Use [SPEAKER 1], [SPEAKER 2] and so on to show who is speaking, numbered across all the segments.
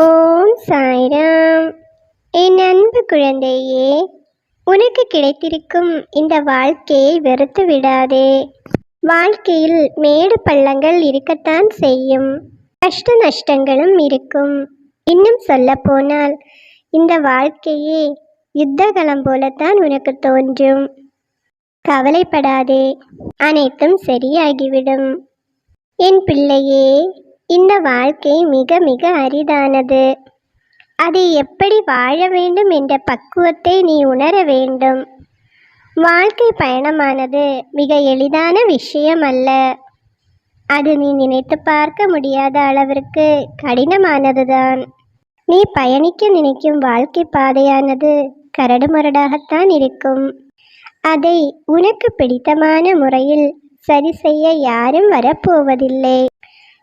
[SPEAKER 1] ஓம் சாய்ராம். என் அன்பு குழந்தையே உனக்கு கிடைத்திருக்கும் இந்த வாழ்க்கையை வெறுத்து விடாதே. வாழ்க்கையில் மேடு பள்ளங்கள் இருக்கத்தான் செய்யும். கஷ்ட நஷ்டங்களும் இருக்கும். இன்னும் சொல்லப்போனால் இந்த வாழ்க்கையே யுத்தகலம் போலத்தான் உனக்கு தோன்றும். கவலைப்படாதே அனைத்தும் சரியாகிவிடும். என் பிள்ளையே இந்த வாழ்க்கை மிக மிக அரிதானது. அதை எப்படி வாழ வேண்டும் என்ற பக்குவத்தை நீ உணர வேண்டும். வாழ்க்கை பயணமானது மிக எளிதான விஷயம் அல்ல அது நீ நினைத்து பார்க்க முடியாத அளவிற்கு கடினமானதுதான். நீ பயணிக்க நினைக்கும் வாழ்க்கை பாதையானது கரடுமுரடாகத்தான் இருக்கும். அதை உனக்கு பிடித்தமான முறையில் சரி செய்ய யாரும் வரப்போவதில்லை.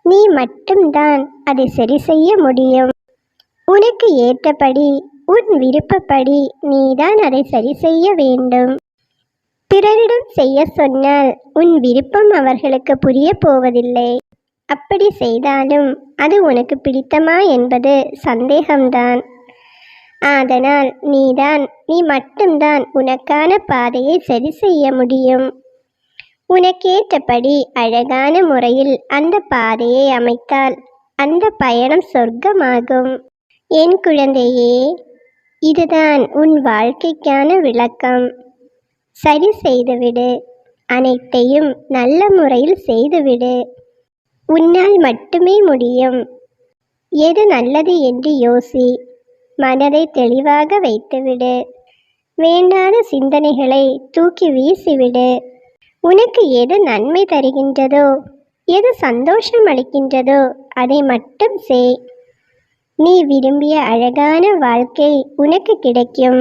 [SPEAKER 1] நீ மட்டும்தான் அதை சரி செய்ய முடியும். உனக்கு ஏற்றபடி உன் விருப்பப்படி நீதான் அதை சரி செய்ய வேண்டும். பிறரிடம் செய்ய சொன்னால் உன் விருப்பம் அவர்களுக்கு புரிய போவதில்லை. அப்படி செய்தாலும் அது உனக்கு பிடித்தமா என்பது சந்தேகம்தான். ஆதனால் நீதான் நீ மட்டும்தான் உனக்கான பாதையை சரி செய்ய முடியும். உனக்கேற்றபடி அழகான முறையில் அந்த பாதையை அமைத்தால் அந்த பயணம் சொர்க்கமாகும். என் குழந்தையே இதுதான் உன் வாழ்க்கைக்கான விளக்கம். சரி செய்துவிடு. அனைத்தையும் நல்ல முறையில் செய்துவிடு. உன்னால் மட்டுமே முடியும். எது நல்லது என்று யோசி. மனதை தெளிவாக வைத்துவிடு. வேண்டாத சிந்தனைகளை தூக்கி வீசிவிடு. உனக்கு எது நன்மை தருகின்றதோ எது சந்தோஷம் அளிக்கின்றதோ அதை மட்டும் செய். நீ விரும்பிய அழகான வாழ்க்கை உனக்கு கிடைக்கும்.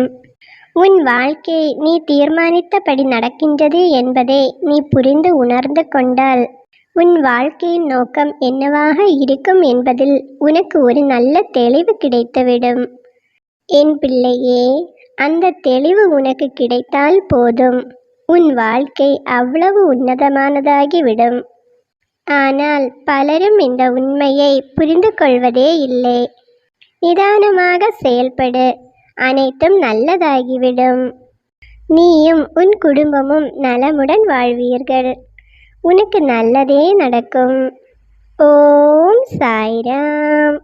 [SPEAKER 1] உன் வாழ்க்கை நீ தீர்மானித்தபடி நடக்கின்றது என்பதை நீ புரிந்து உணர்ந்து கொண்டால் உன் வாழ்க்கையின் நோக்கம் என்னவாக இருக்கும் என்பதில் உனக்கு ஒரு நல்ல தெளிவு கிடைத்துவிடும். என் பிள்ளையே அந்த தெளிவு உனக்கு கிடைத்தால் போதும். உன் வாழ்க்கை அவ்வளவு உன்னதமானதாகிவிடும். ஆனால் பலரும் இந்த உண்மையை புரிந்து கொள்வதே இல்லை. நிதானமாக செயல்படு அனைத்தும் நல்லதாகிவிடும். நீயும் உன் குடும்பமும் நலமுடன் வாழ்வீர்கள். உனக்கு நல்லதே நடக்கும். ஓம் சாய்ராம்.